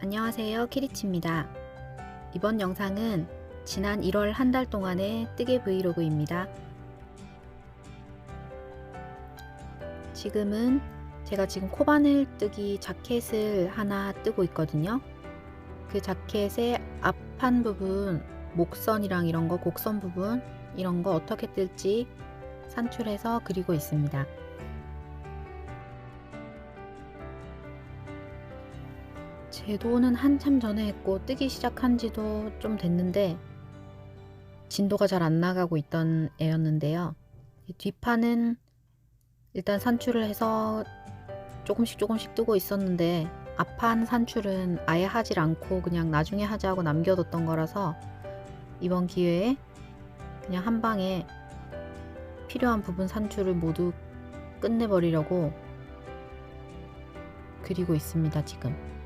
안녕하세요 키리치입니다. 이번 영상은 지난 1월 한 달 동안의 뜨개 브이로그입니다. 지금은 제가 지금 코바늘 뜨기 자켓을 하나 뜨고 있거든요. 그 자켓의 앞판 부분, 목선이랑 이런 거, 곡선 부분 이런 거 어떻게 뜰지 산출해서 그리고 있습니다. 제도는 한참 전에 했고 뜨기 시작한 지도 좀 됐는데 진도가 잘 안 나가고 있던 애였는데요. 이 뒷판은 일단 산출을 해서 조금씩 조금씩 뜨고 있었는데 앞판 산출은 아예 하질 않고 그냥 나중에 하자고 남겨뒀던 거라서 이번 기회에 그냥 한 방에 필요한 부분 산출을 모두 끝내버리려고 그리고 있습니다, 지금.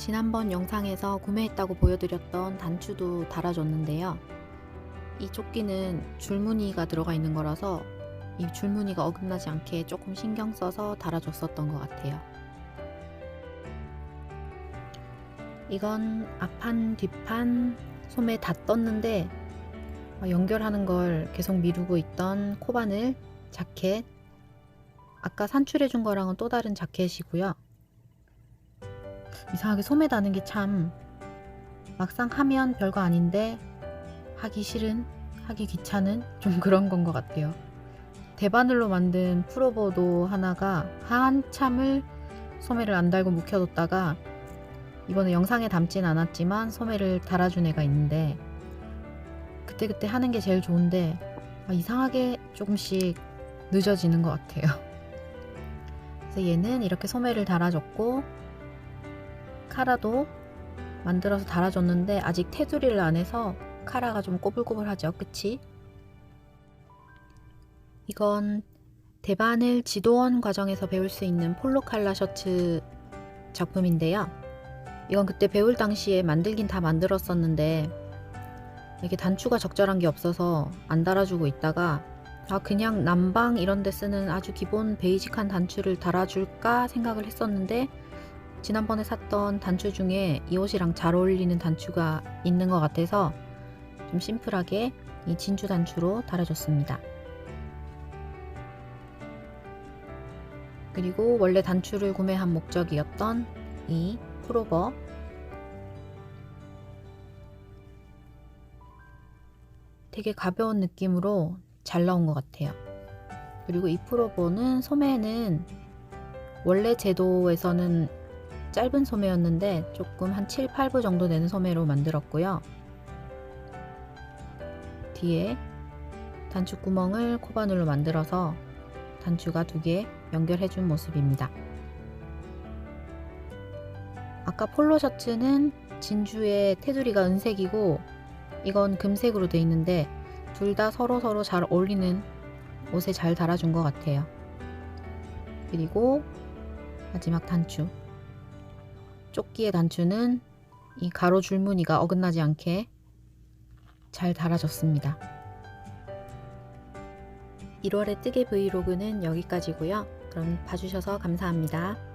지난번 영상에서 구매했다고 보여드렸던 단추도 달아줬는데요. 이 조끼는 줄무늬가 들어가 있는 거라서 이 줄무늬가 어긋나지 않게 조금 신경 써서 달아줬었던 것 같아요. 이건 앞판, 뒷판, 소매 다 떴는데 연결하는 걸 계속 미루고 있던 코바늘, 자켓, 아까 산출해준 거랑은 또 다른 자켓이고요. 이상하게 소매 다는 게 참 막상 하면 별거 아닌데 하기 싫은 하기 귀찮은 좀 그런 건 것 같아요. 대바늘로 만든 프로보도 하나가 한참을 소매를 안 달고 묵혀뒀다가 이번에 영상에 담진 않았지만 소매를 달아준 애가 있는데 그때그때 하는 게 제일 좋은데 아, 이상하게 조금씩 늦어지는 것 같아요. 그래서 얘는 이렇게 소매를 달아줬고 카라도 만들어서 달아줬는데 아직 테두리를 안 해서 카라가 좀 꼬불꼬불하죠. 끝이 이건 대바늘 지도원 과정에서 배울 수 있는 폴로 칼라 셔츠 작품인데요. 이건 그때 배울 당시에 만들긴 다 만들었었는데 이게 단추가 적절한 게 없어서 안 달아주고 있다가 아 그냥 남방 이런 데 쓰는 아주 기본 베이직한 단추를 달아줄까 생각을 했었는데 지난번에 샀던 단추 중에 이 옷이랑 잘 어울리는 단추가 있는 것 같아서 좀 심플하게 이 진주 단추로 달아줬습니다. 그리고 원래 단추를 구매한 목적이었던 이 프로버 되게 가벼운 느낌으로 잘 나온 것 같아요. 그리고 이 프로버는 소매는 원래 제도에서는 짧은 소매였는데 조금 한 7, 8부 정도 되는 소매로 만들었고요. 뒤에 단추 구멍을 코바늘로 만들어서 단추가 두 개 연결해 준 모습입니다. 아까 폴로 셔츠는 진주의 테두리가 은색이고 이건 금색으로 돼 있는데 둘 다 서로 서로 잘 어울리는 옷에 잘 달아준 것 같아요. 그리고 마지막 단추 조끼의 단추는 이 가로 줄무늬가 어긋나지 않게 잘 달아졌습니다. 1월의 뜨개 브이로그는 여기까지고요. 그럼 봐주셔서 감사합니다.